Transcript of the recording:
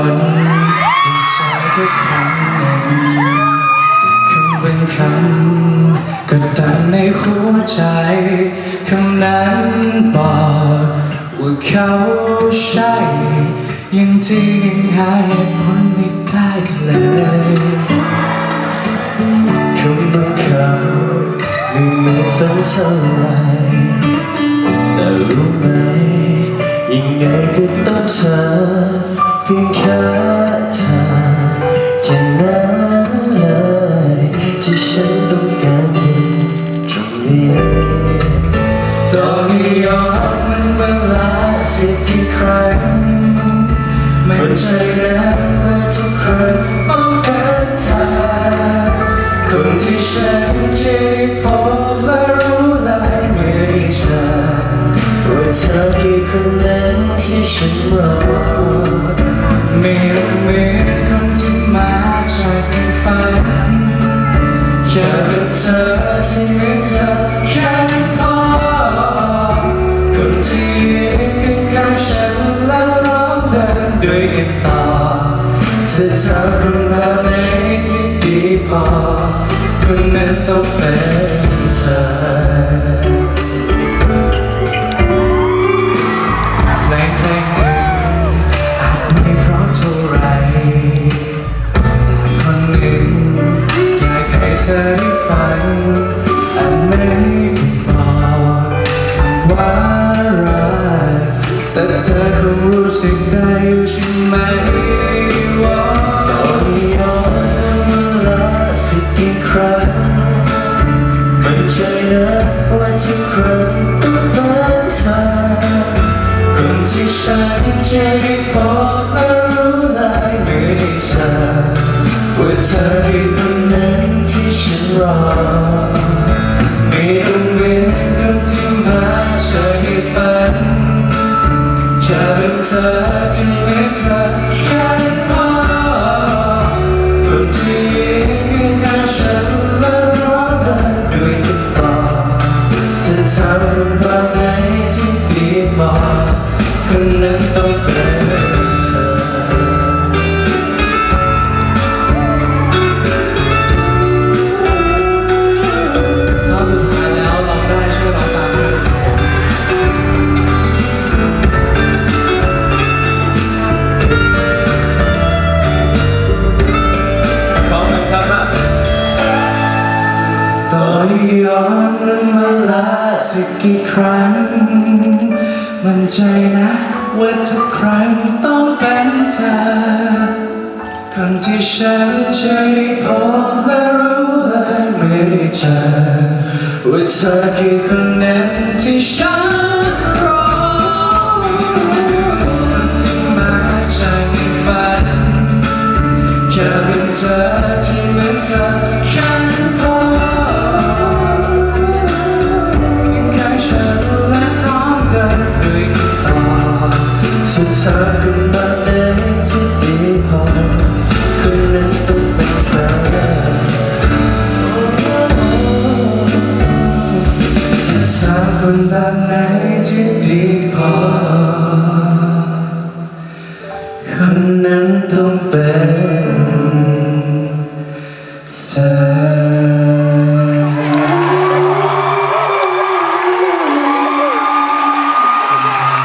คนดีใจแค่ครั้งหนึ่งคำเป็นคำก็ดังในหัวใจคำนั้นบอกว่าเขาใช่ยังที่ยังหาเหตุผลไม่ได้เลยคำบางคำไม่เหมือนฝันเท่าไรแต่รู้ไหมยังไงก็ต้องเธอ สักกี่ครั้งมันใจนะว่าทุกครั้งต้องการเธอคนที่ฉันจะพบและรู้เลยเมื่อได้เจอว่าเธอคือคนนั้นที่ฉันรอไม่รู้เหมือนคนที่มาจากในฝันแค่เป็นเธอที่เหมือนเธอ ดีพอคนนั้นต้องเป็นเธอเพลงเพลงหนึ่งอาจไม่เพราะเท่าไรแต่คนหนึ่งอยากให้เธอได้ฟังอันไม่บอกคำว่ารักแต่เธอคงรู้สึกได้อยู่ใช่ไหม ใจนะว่าทุกครั้งต้องเป็นเธอคนที่ฉันจะได้พบและรู้เลยเมื่อได้เจอว่าเธอคือคนนั้นที่ฉันรอไม่ต้องเหมือนคนที่มาเจากในฝันแค่เป็นเธอที่เหมือนเธอแค่ คนนั้นต้องเป็นเธอรอบสุดท้ายแล้วเราได้ช่วยเราตามด้วยนะครับผม พร้อมกันครับมาต่อให้ย้อนวันเวลาสักกี่ครั้ง มันใจนะว่าทุกครั้งต้องเป็นเธอ คนที่ฉันจะได้พบและรู้เลยเมื่อได้เจอว่าเธอคือคนนั้นที่ฉันรอคนที่มาจากในฝันแค่เป็นเธอที่เหมือนเธอแค่นั้น เธอขึ้นมาเองที่ดีพอคืนนั้นต้องเป็นเธอที่เธอคนแบบ